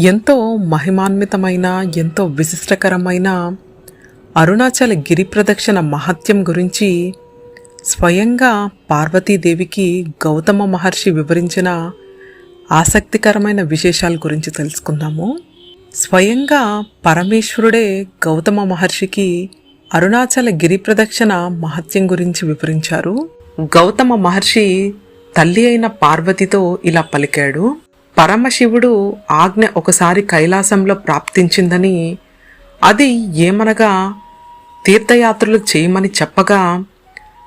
ఎంతో మహిమాన్వితమైన ఎంతో విశిష్టకరమైన అరుణాచల గిరి ప్రదక్షిణ మహత్యం గురించి స్వయంగా పార్వతీదేవికి గౌతమ మహర్షి వివరించిన ఆసక్తికరమైన విశేషాల గురించి తెలుసుకుందాము. స్వయంగా పరమేశ్వరుడే గౌతమ మహర్షికి అరుణాచల గిరి ప్రదక్షిణ మహత్యం గురించి వివరించారు. గౌతమ మహర్షి తల్లి అయిన పార్వతితో ఇలా పలికాడు. పరమశివుడు ఆజ్ఞ ఒకసారి కైలాసంలో ప్రాప్తించిందని అది ఏమనగా తీర్థయాత్రలు చేయమని చెప్పగా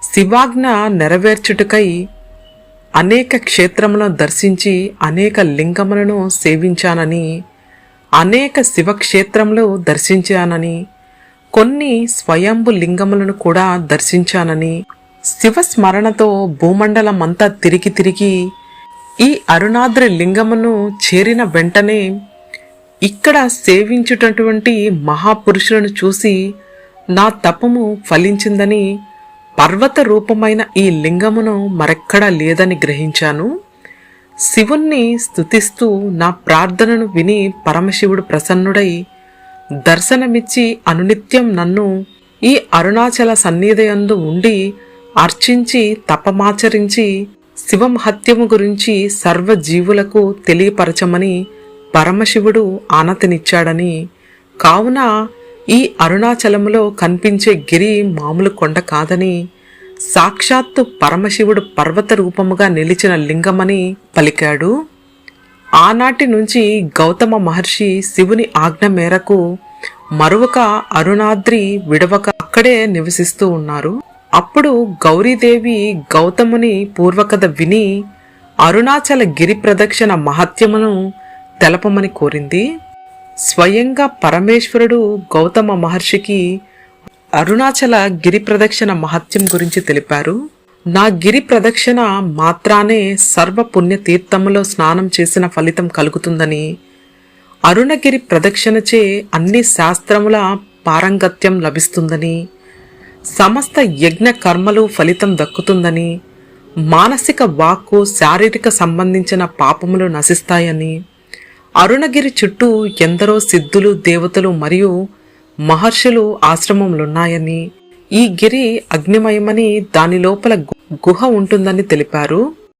శివాజ్ఞ నెరవేర్చుటకై అనేక క్షేత్రములను దర్శించి అనేక లింగములను సేవించానని అనేక శివక్షేత్రములు దర్శించానని కొన్ని స్వయంభు లింగములను కూడా దర్శించానని శివ స్మరణతో తిరిగి తిరిగి ఈ అరుణాద్రి లింగమును చేరిన వెంటనే ఇక్కడ సేవించుటటువంటి మహాపురుషులను చూసి నా తపము ఫలించిందని పర్వత రూపమైన ఈ లింగమును మరెక్కడా లేదని గ్రహించాను. శివుణ్ణి స్తుతిస్తూ నా ప్రార్థనను విని పరమశివుడు ప్రసన్నుడై దర్శనమిచ్చి అనునిత్యం నన్ను ఈ అరుణాచల సన్నిధయందు ఉండి అర్చించి తపమాచరించి శివం హత్యము గురించి సర్వజీవులకు తెలియపరచమని పరమశివుడు ఆనతినిచ్చాడని కావున ఈ అరుణాచలములో కనిపించే గిరి మామూలు కొండ కాదని సాక్షాత్తు పరమశివుడు పర్వత రూపముగా నిలిచిన లింగమని పలికాడు. ఆనాటి నుంచి గౌతమ మహర్షి శివుని ఆజ్ఞ మేరకు మరొక అరుణాద్రి విడవక అక్కడే నివసిస్తూ ఉన్నారు. అప్పుడు గౌరీదేవి గౌతముని పూర్వకథ విని అరుణాచల గిరి ప్రదక్షిణ మహత్యమును తెలపమని కోరింది. స్వయంగా పరమేశ్వరుడు గౌతమ మహర్షికి అరుణాచల గిరి ప్రదక్షిణ మహత్యం గురించి తెలిపారు. నా గిరి ప్రదక్షిణ మాత్రానే సర్వ పుణ్యతీర్థములో స్నానం చేసిన ఫలితం కలుగుతుందని అరుణగిరి ప్రదక్షిణచే అన్ని శాస్త్రముల పారంగత్యం లభిస్తుందని సమస్త యజ్ఞ కర్మలు ఫలితం దక్కుతుందని మానసిక వాక్కు శారీరక సంబంధించిన పాపములు నశిస్తాయని అరుణగిరి చుట్టూ ఎందరో సిద్ధులు దేవతలు మరియు మహర్షులు ఆశ్రమములున్నాయని ఈ గిరి అగ్నిమయమని దాని లోపల గుహ ఉంటుందని తెలిపారు.